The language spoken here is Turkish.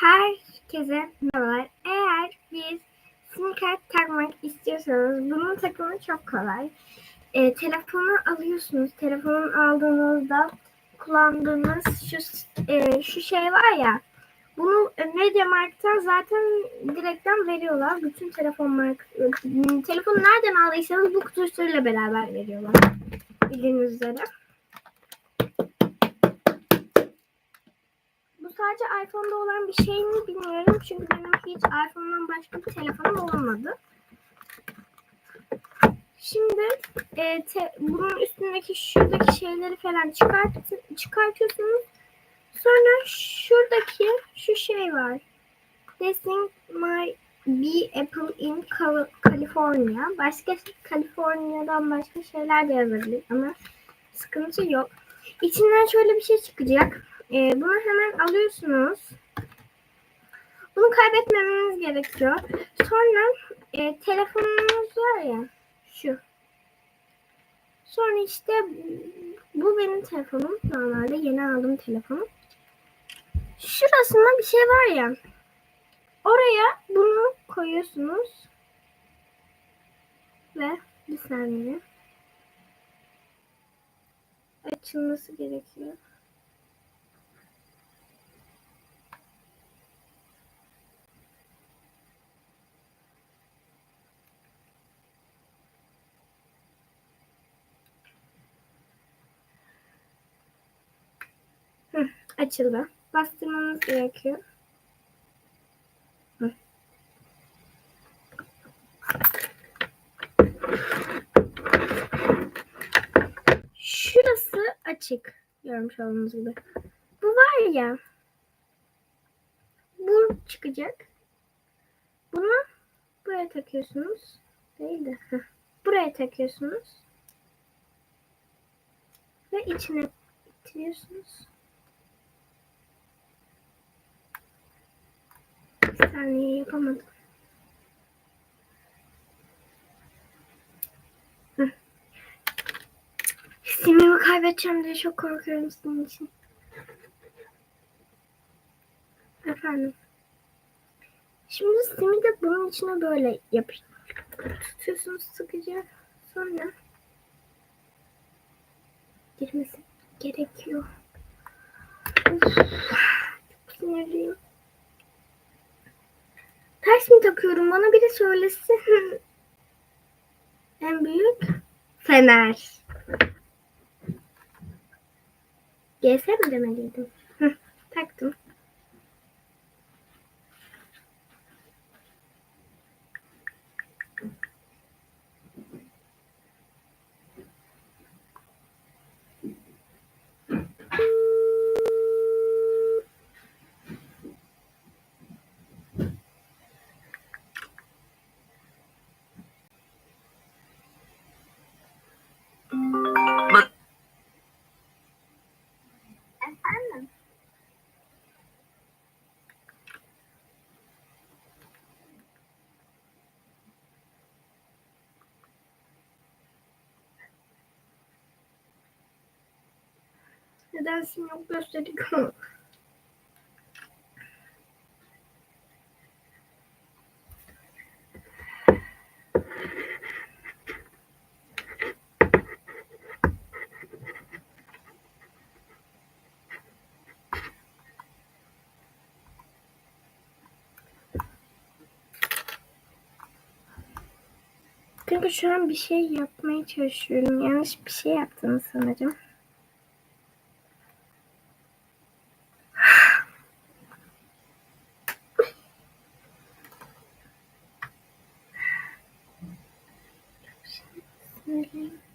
Herkese merhabalar. Eğer sim kart takmak istiyorsanız bunun takımı çok kolay. Ee, telefonu alıyorsunuz. Telefonu aldığınızda kullandığınız şu e, şu şey var ya. Bunu MediaMarkt'tan zaten direkten veriyorlar. Bütün telefon mark e, telefonu nereden aldıysanız bu kutusuyla beraber veriyorlar. Bildiğiniz üzere. Bu sadece iPhone'da olan bir şey mi bilmiyorum. Çünkü benim hiç iPhone'dan başka bir telefonum olmadı. Şimdi e, te, bunun üstündeki şuradaki şeyleri falan çıkart, çıkartıyorsunuz. Sonra şuradaki şu şey var. Desing my be Apple in California. Başka California'dan başka şeyler de yazabilir ama sıkıntı yok. İçinden şöyle bir şey çıkacak. Ee, bunu hemen alıyorsunuz. Bunu kaybetmemeniz gerekiyor. Sonra e, telefonunuz var ya şu. Sonra işte bu benim telefonum. Normalde yeni aldım telefonum. Şurasında bir şey var ya. Oraya bunu koyuyorsunuz. Ve bir saniye. Açılması gerekiyor. Hı, açıldı. Bastırmanız gerekiyor. Hı. Şurası açık. Görmüş olduğunuz gibi. Bu var ya. Bu çıkacak. Bunu buraya takıyorsunuz. Değil de. Buraya takıyorsunuz. Ve içine itiriyorsunuz. Bir saniye yapamadım. Hı. Simimi kaybedeceğim diye çok korkuyorum senin için. Efendim. Şimdi simi de bunun içine böyle yapış tutuyorsunuz sıkıca. Sonra girmesi gerekiyor. Of, çok sinirliyim. Ters mi takıyorum? Bana biri söylesin. en büyük fener. GS mi demeliydim? Taktım. Efendim? Neden sim yok gösterdik. Çünkü şu an bir şey yapmaya çalışıyorum. Yanlış bir şey yaptım sanırım. Mm-hmm.